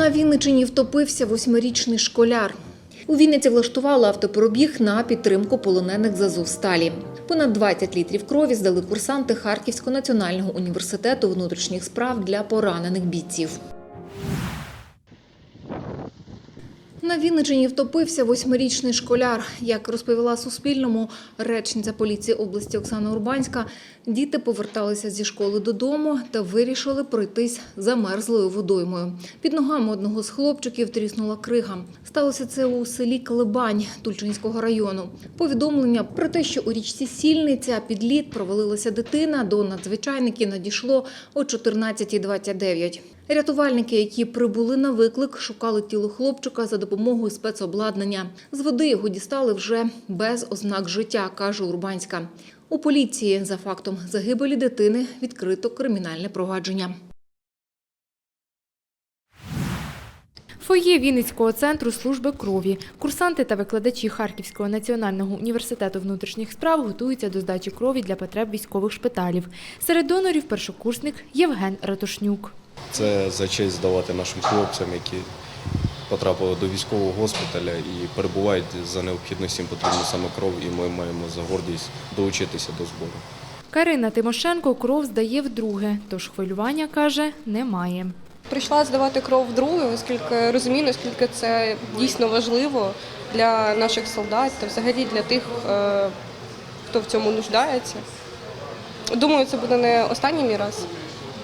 На Вінничині втопився восьмирічний школяр. У Вінниці влаштували автопробіг на підтримку полонених з Азовсталі. Понад 20 літрів крові здали курсанти Харківського національного університету внутрішніх справ для поранених бійців. На Вінничині втопився восьмирічний школяр. Як розповіла Суспільному речниця поліції області Оксана Урбанська, діти поверталися зі школи додому та вирішили пройтись замерзлою водоймою. Під ногами одного з хлопчиків тріснула крига. Сталося це у селі Калибань Тульчинського району. Повідомлення про те, що у річці Сільниця під лід провалилася дитина, до надзвичайників надійшло о 14.29. Рятувальники, які прибули на виклик, шукали тіло хлопчика за допомогою спецобладнання. З води його дістали вже без ознак життя, каже Урбанська. У поліції за фактом загибелі дитини відкрито кримінальне провадження. Фоє Вінницького центру служби крові. Курсанти та викладачі Харківського національного університету внутрішніх справ готуються до здачі крові для потреб військових шпиталів. Серед донорів першокурсник Євген Ратушнюк. Це за честь здавати нашим хлопцям, які потрапили до військового госпіталя і перебувають за необхідності їм потрібна саме кров, і ми маємо за гордість долучитися до збору. Карина Тимошенко кров здає вдруге, тож хвилювання, каже, немає. Прийшла здавати кров вдруге, оскільки розумію, наскільки це дійсно важливо для наших солдат та взагалі для тих, е, хто в цьому нуждається. Думаю, це буде не останній мій раз,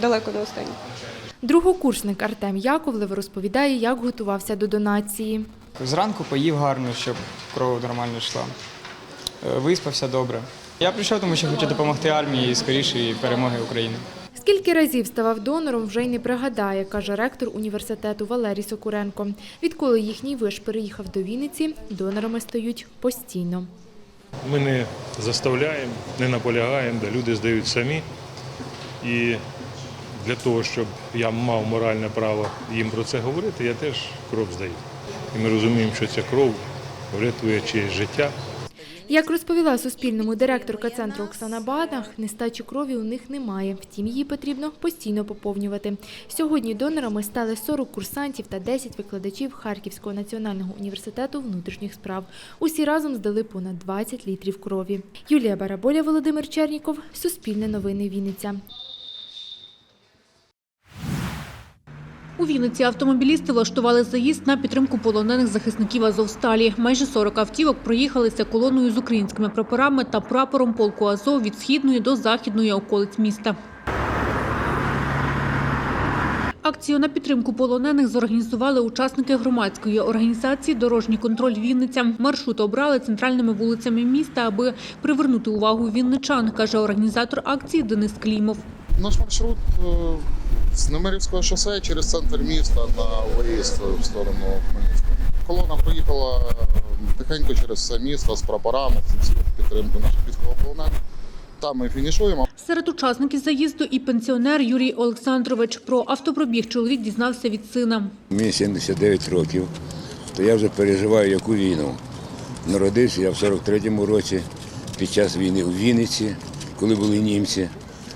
далеко не останній. Другокурсник Артем Яковлев розповідає, як готувався до донації. Зранку поїв гарно, щоб кров нормально йшла. Е, Виспався добре. Я прийшов, тому що хочу допомогти армії і скорішої перемоги України. Скільки разів ставав донором, вже й не пригадає, каже ректор університету Валерій Сокуренко. Відколи їхній виш переїхав до Вінниці, донорами стають постійно. Ми не заставляємо, не наполягаємо, де люди здають самі. І для того, щоб я мав моральне право їм про це говорити, я теж кров здаю. І ми розуміємо, що ця кров врятує чиєсь життя. Як розповіла Суспільному директорка центру Оксана Бадах, нестачі крові у них немає, втім її потрібно постійно поповнювати. Сьогодні донорами стали 40 курсантів та 10 викладачів Харківського національного університету внутрішніх справ. Усі разом здали понад 20 літрів крові. Юлія Бараболя, Володимир Черніков, Суспільне новини Вінниця. У Вінниці автомобілісти влаштували заїзд на підтримку полонених захисників Азовсталі. Майже 40 автівок проїхалися колоною з українськими прапорами та прапором полку Азов від східної до західної околиць міста. Акцію на підтримку полонених зорганізували учасники громадської організації Дорожній контроль Вінниця. Маршрут обрали центральними вулицями міста, аби привернути увагу вінничан, каже організатор акції Денис Клімов. Наш маршрут е, з Немирівського шосе через центр міста на виїзд в сторону Хмельницького. Колона проїхала тихенько через все місто з прапорами, з цілою підтримкою наших військовополонених. Там ми фінішуємо. Серед учасників заїзду і пенсіонер Юрій Олександрович. Про автопробіг чоловік дізнався від сина. Мені 79 років, то я вже переживаю яку війну. Народився я в 43-му році під час війни у Вінниці, коли були німці.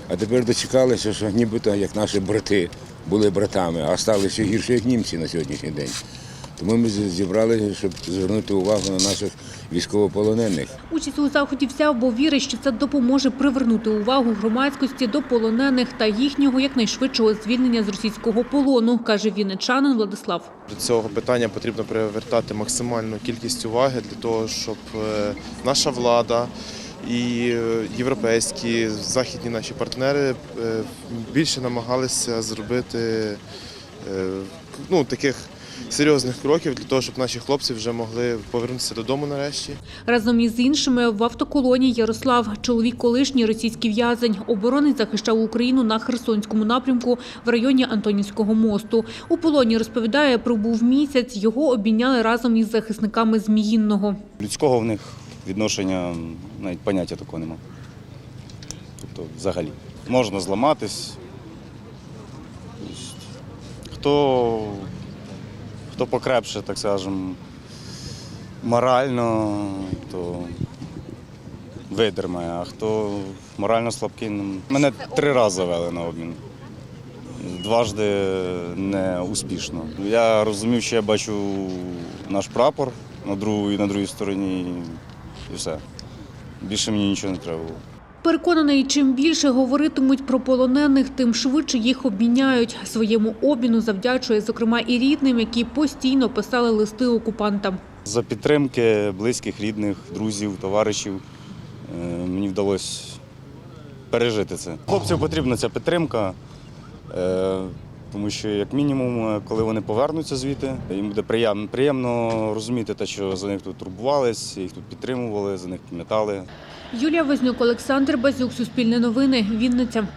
А тепер дочекалися, що нібито як наші брати були братами, а стали ще гірше, як німці на сьогоднішній день. Тому ми зібралися, щоб звернути увагу на наших військовополонених. Участь у заході взяв, бо вірить, що це допоможе привернути увагу громадськості до полонених та їхнього якнайшвидшого звільнення з російського полону, каже вінничанин Владислав. До цього питання потрібно привертати максимальну кількість уваги для того, щоб е, наша влада і е, європейські західні наші партнери е, більше намагалися зробити е, ну, таких серйозних кроків для того, щоб наші хлопці вже могли повернутися додому нарешті. Разом із іншими в автоколонії Ярослав, чоловік колишній російський в'язень, оборонець захищав Україну на Херсонському напрямку в районі Антонівського мосту. У полоні розповідає, пробув місяць. Його обійняли разом із захисниками Зміїнного. Людського в них відношення навіть поняття такого нема. Тобто взагалі. Можна зламатись. Хто, хто покрепше, так скажемо, морально, то видермає, а хто морально слабкий. ну, Мене три рази завели на обмін. дважди не успішно. Я розумів, що я бачу наш прапор на другій, на другій стороні і все. Більше мені нічого не треба було. Переконаний, чим більше говоритимуть про полонених, тим швидше їх обміняють. Своєму обміну завдячує, зокрема, і рідним, які постійно писали листи окупантам. За підтримки близьких, рідних, друзів, товаришів е, мені вдалося пережити це. Хлопцям потрібна ця підтримка, е, тому що, як мінімум, коли вони повернуться звідти, їм буде приємно, приємно розуміти те, що за них тут турбувались, їх тут підтримували, за них пам'ятали. Юлія Вознюк, Олександр Базюк, Суспільне новини, Вінниця.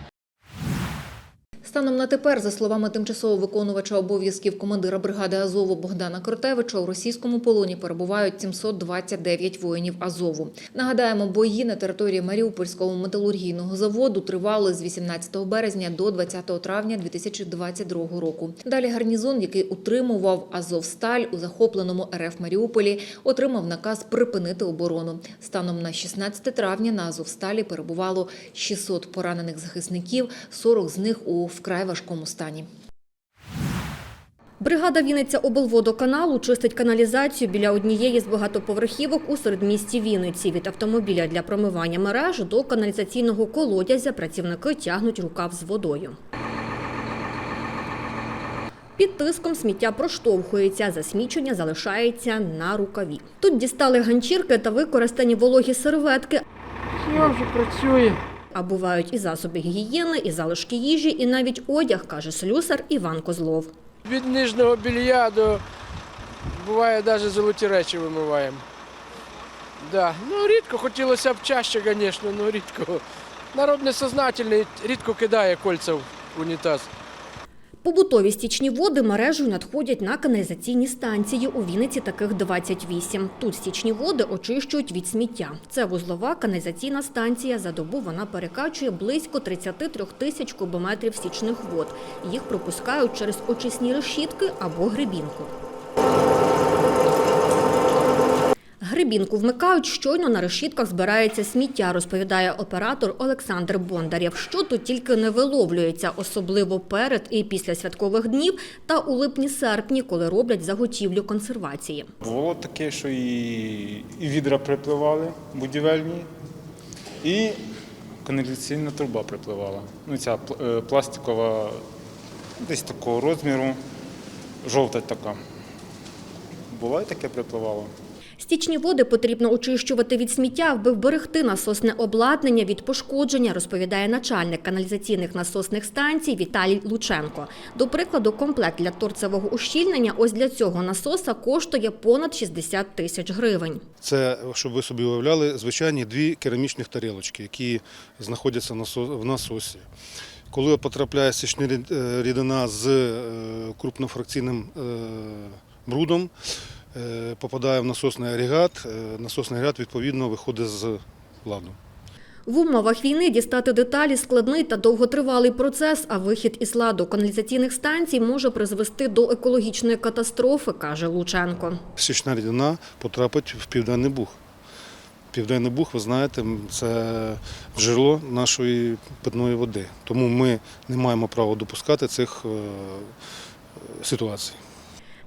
Станом на тепер, за словами тимчасово виконувача обов'язків командира бригади Азову Богдана Кротевича, у російському полоні перебувають 729 воїнів Азову. Нагадаємо, бої на території Маріупольського металургійного заводу тривали з 18 березня до 20 травня 2022 року. Далі гарнізон, який утримував Азовсталь у захопленому РФ Маріуполі, отримав наказ припинити оборону. Станом на 16 травня на Азовсталі перебувало 600 поранених захисників, 40 з них у вкрай важкому стані. Бригада Вінниця облводоканалу чистить каналізацію біля однієї з багатоповерхівок у середмісті Вінниці. Від автомобіля для промивання мереж до каналізаційного колодязя працівники тягнуть рукав з водою. Під тиском сміття проштовхується, засмічення залишається на рукаві. Тут дістали ганчірки та використані вологі серветки. Я вже працює. А бувають і засоби гігієни, і залишки їжі, і навіть одяг, каже слюсар Іван Козлов. Від нижнього білья до буває навіть золоті речі вимиваємо. Да. Ну, рідко хотілося б чаще, звісно, але рідко. Народ несознательний, рідко кидає кольця в унітаз. Побутові стічні води мережею надходять на каналізаційні станції. У Вінниці таких 28. Тут стічні води очищують від сміття. Це вузлова каналізаційна станція. За добу вона перекачує близько 33 тисяч кубометрів стічних вод. Їх пропускають через очисні решітки або грибінку. Грибінку вмикають, щойно на решітках збирається сміття, розповідає оператор Олександр Бондарєв. Що тут тільки не виловлюється, особливо перед і після святкових днів та у липні-серпні, коли роблять заготівлю консервації. Було таке, що і, і відра припливали будівельні, і каналізаційна труба припливала. Ну, ця е, пластикова десь такого розміру, жовта така. Буває таке припливало. Стічні води потрібно очищувати від сміття, аби вберегти насосне обладнання від пошкодження, розповідає начальник каналізаційних насосних станцій Віталій Лученко. До прикладу, комплект для торцевого ущільнення ось для цього насоса коштує понад 60 тисяч гривень. Це, щоб ви собі уявляли, звичайні дві керамічних тарілочки, які знаходяться в насосі. Коли потрапляє стічна рід- е, рідина з е, крупнофракційним е, брудом, попадає в насосний агрегат, е, насосний агрегат відповідно виходить з ладу. В умовах війни дістати деталі складний та довготривалий процес, а вихід із ладу каналізаційних станцій може призвести до екологічної катастрофи, каже Лученко. Стічна рідина потрапить в Південний Буг. Південний Буг, ви знаєте, це джерело нашої питної води. Тому ми не маємо права допускати цих е, ситуацій.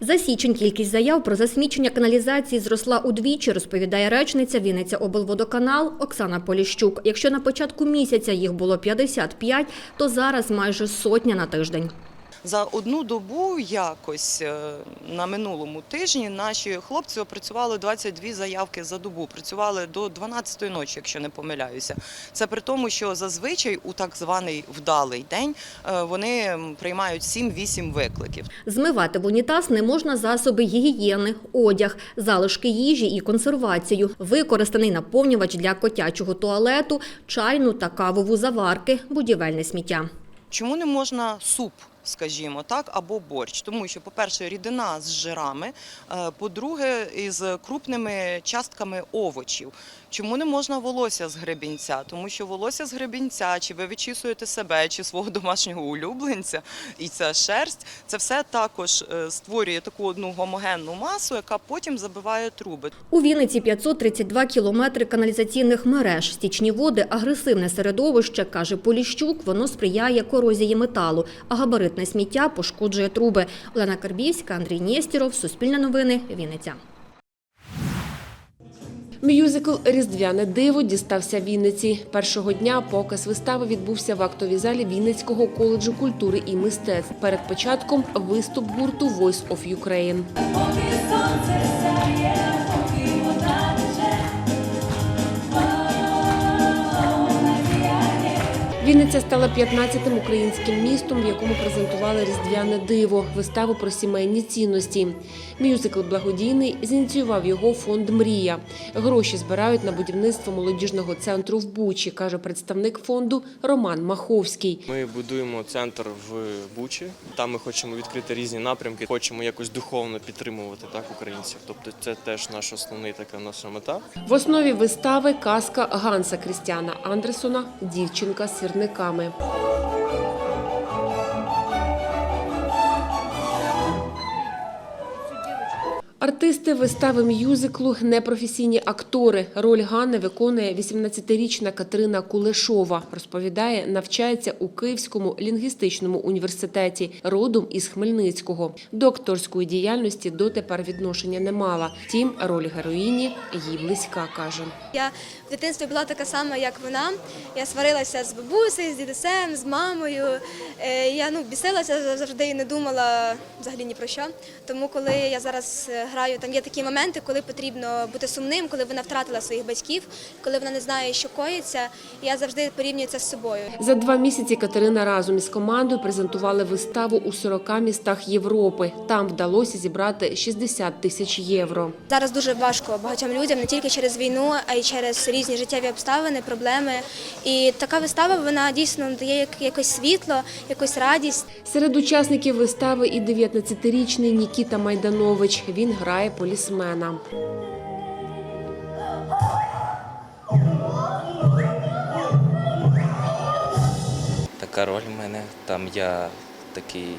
За січень кількість заяв про засмічення каналізації зросла удвічі, розповідає речниця Вінниця облводоканал Оксана Поліщук. Якщо на початку місяця їх було 55, то зараз майже сотня на тиждень. За одну добу якось е, на минулому тижні наші хлопці опрацювали 22 заявки за добу. Працювали до 12-ї ночі, якщо не помиляюся. Це при тому, що зазвичай у так званий вдалий день е, вони приймають 7-8 викликів. Змивати в унітаз не можна засоби гігієни, одяг, залишки їжі і консервацію, використаний наповнювач для котячого туалету, чайну та кавову заварки, будівельне сміття. Чому не можна суп? Скажімо так, або борщ, тому що, по-перше, рідина з жирами, е, по-друге, із крупними частками овочів. Чому не можна волосся з гребінця? Тому що волосся з гребінця, чи ви відчісуєте себе, чи свого домашнього улюбленця, і ця шерсть, це все також е, створює таку одну гомогенну масу, яка потім забиває труби. У Вінниці 532 кілометри каналізаційних мереж. Стічні води – агресивне середовище, каже Поліщук. Воно сприяє корозії металу, а Габаритне сміття пошкоджує труби. Олена Карбівська, Андрій Нєстіров, Суспільне новини, Вінниця. Мюзикл Різдвяне диво дістався Вінниці. Першого дня показ вистави відбувся в актовій залі Вінницького коледжу культури і мистецтв. Перед початком виступ гурту Voice of Ukraine. Вінниця стала 15-тим українським містом, в якому презентували різдвяне диво, виставу про сімейні цінності. Мюзикл благодійний зініціював його фонд Мрія. Гроші збирають на будівництво молодіжного центру в Бучі, каже представник фонду Роман Маховський. Ми будуємо центр в Бучі. Там ми хочемо відкрити різні напрямки. Хочемо якось духовно підтримувати так українців. Тобто, це теж наш основний така наша мета. В основі вистави казка Ганса Крістіана Андерсона Дівчинка з сірниками. Артисти вистави мюзиклу непрофесійні актори. Роль Ганни виконує 18-річна Катерина Кулешова. Розповідає, навчається у Київському лінгвістичному університеті, родом із Хмельницького. До акторської діяльності дотепер відношення не мала. Втім, роль героїні їй близька, каже. Я в дитинстві була така сама, як вона. Я сварилася з бабусею, з дідусем, з мамою. Е, Я ну, бісилася завжди і не думала взагалі ні про що. Тому коли я зараз е, граю, там є такі моменти, коли потрібно бути сумним, коли вона втратила своїх батьків, коли вона не знає, що коїться. Я завжди порівнюю це з собою. За два місяці Катерина разом із командою презентували виставу у 40 містах Європи. Там вдалося зібрати 60 тисяч євро. Зараз дуже важко багатьом людям не тільки через війну, а й через різні життєві обставини, проблеми. І така вистава вона дійсно дає як- якось світло, якусь радість. Серед учасників вистави і 19-річний Нікіта Майданович. Він грає полісмена. Така роль в мене. Там я такий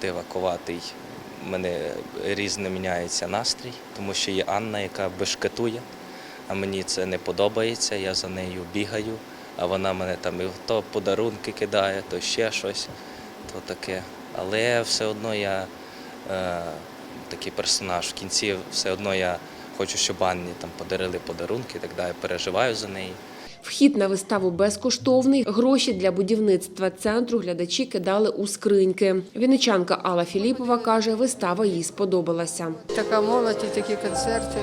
дивакуватий. У мене різно міняється настрій, тому що є Анна, яка бешкетує, а мені це не подобається. Я за нею бігаю, а вона мене там і то подарунки кидає, то ще щось, то таке. Але все одно я е, такий персонаж. В кінці все одно я хочу, щоб Анні там подарили подарунки і так далі. Переживаю за неї. Вхід на виставу безкоштовний. Гроші для будівництва центру глядачі кидали у скриньки. Вінничанка Алла Філіпова каже, вистава їй сподобалася. Така молодь і такі концерти.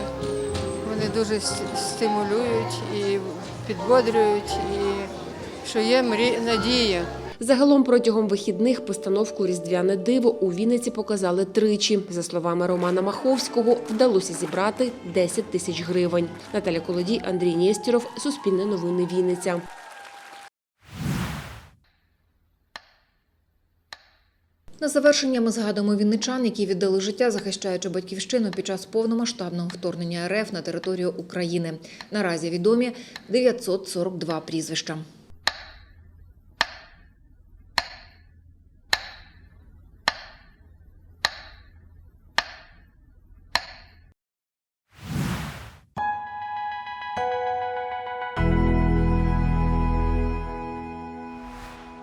Вони дуже стимулюють і підбодрюють, і що є мрі... надія. Загалом протягом вихідних постановку Різдвяне диво у Вінниці показали тричі. За словами Романа Маховського, вдалося зібрати 10 тисяч гривень. Наталя Колодій, Андрій Нєстіров, Суспільне новини Вінниця. На завершення ми згадуємо вінничан, які віддали життя, захищаючи батьківщину під час повномасштабного вторгнення РФ на територію України. Наразі відомі 942 прізвища.